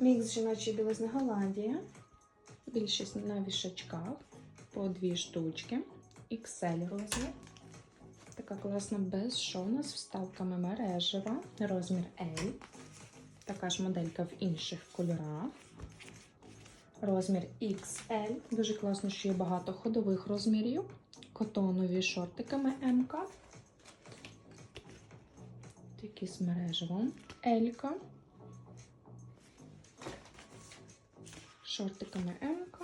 Мікс жіночої білизни Голландія. Більшість на вішачках. По дві штучки. XL розмір. Така класна безшовна з вставками мережева. Розмір L. Така ж моделька в інших кольорах. Розмір XL. Дуже класно, що є багато ходових розмірів. Котонові шортиками МК. Такі з мережевом. Елька. Шортиками МК.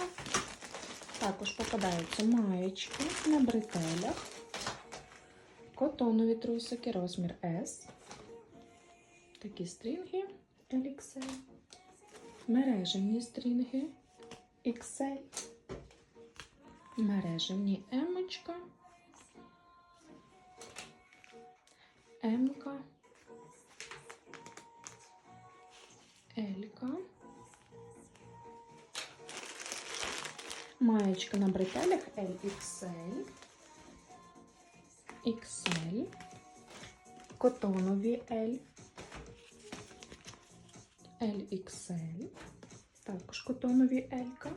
Також попадаються маєчки на бретелях. Котонові трусики, розмір S. Такі стрінги LXL. Мережевні стрінги XL. Мережевні емочка. М-ка. Маєчка на бретелях LXL. XL. Котонові L. LXL. Також котонові L.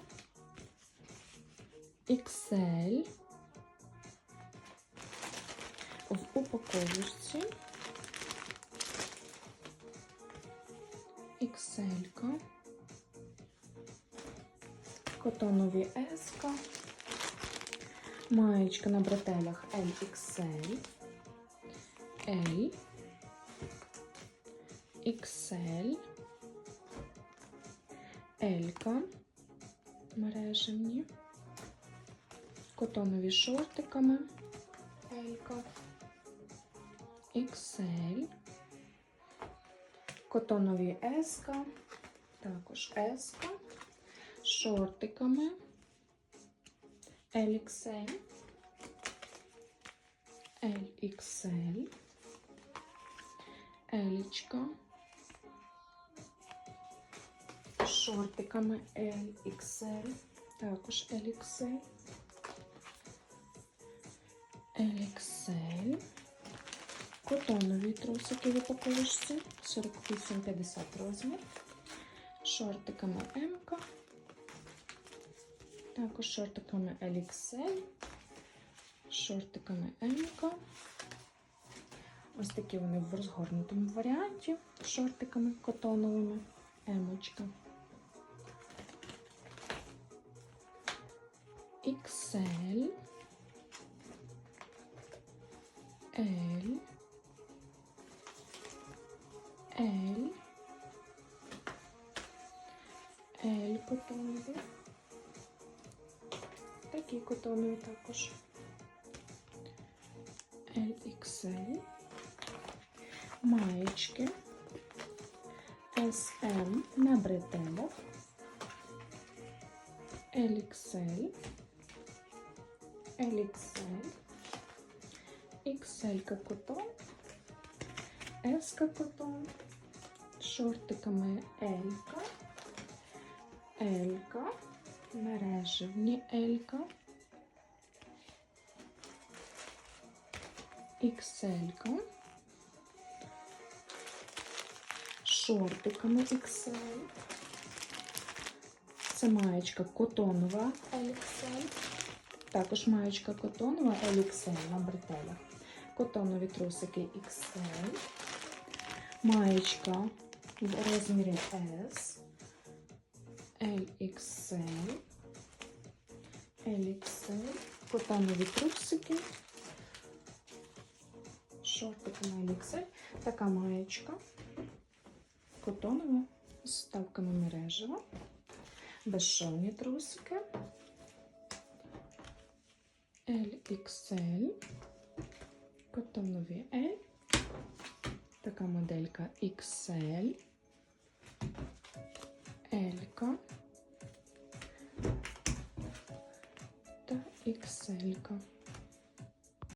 XL. В упаковочці. XL. Котонові S. Маєчка на бретелях LXL. L. XL. L. Мережевні. Котонові шортиками. L. XL. Котонові S. Також S. Шортиками. LXL. LXL. Елічка. Шортиками LXL. Також LXL. LXL. Котонові трусики в упаковочці. 48-50 розмір. Шортиками М. Також шортиками LXL. Шортиками М. Ось такі вони в розгорнутому варіанті. Шортиками котоновими. Емочка. XL. Такі котонові також. LXL. Маєчки. SM на бретелях. LXL. LXL. XL котон. S котон. Шортиками L. L. Мережевні L. XL. Шортиками XL. Це маєчка котонова LXL. Також маєчка котонова LXL на бретелях. Котонові трусики XL. Маєчка в розмірі S. LXL. LXL. Котонові трусики. Шортики на LXL. Така маєчка. Котонова з ставками мережева. Безшовні трусики. LXL. Котонові L. Така моделька XL. L. Та XL.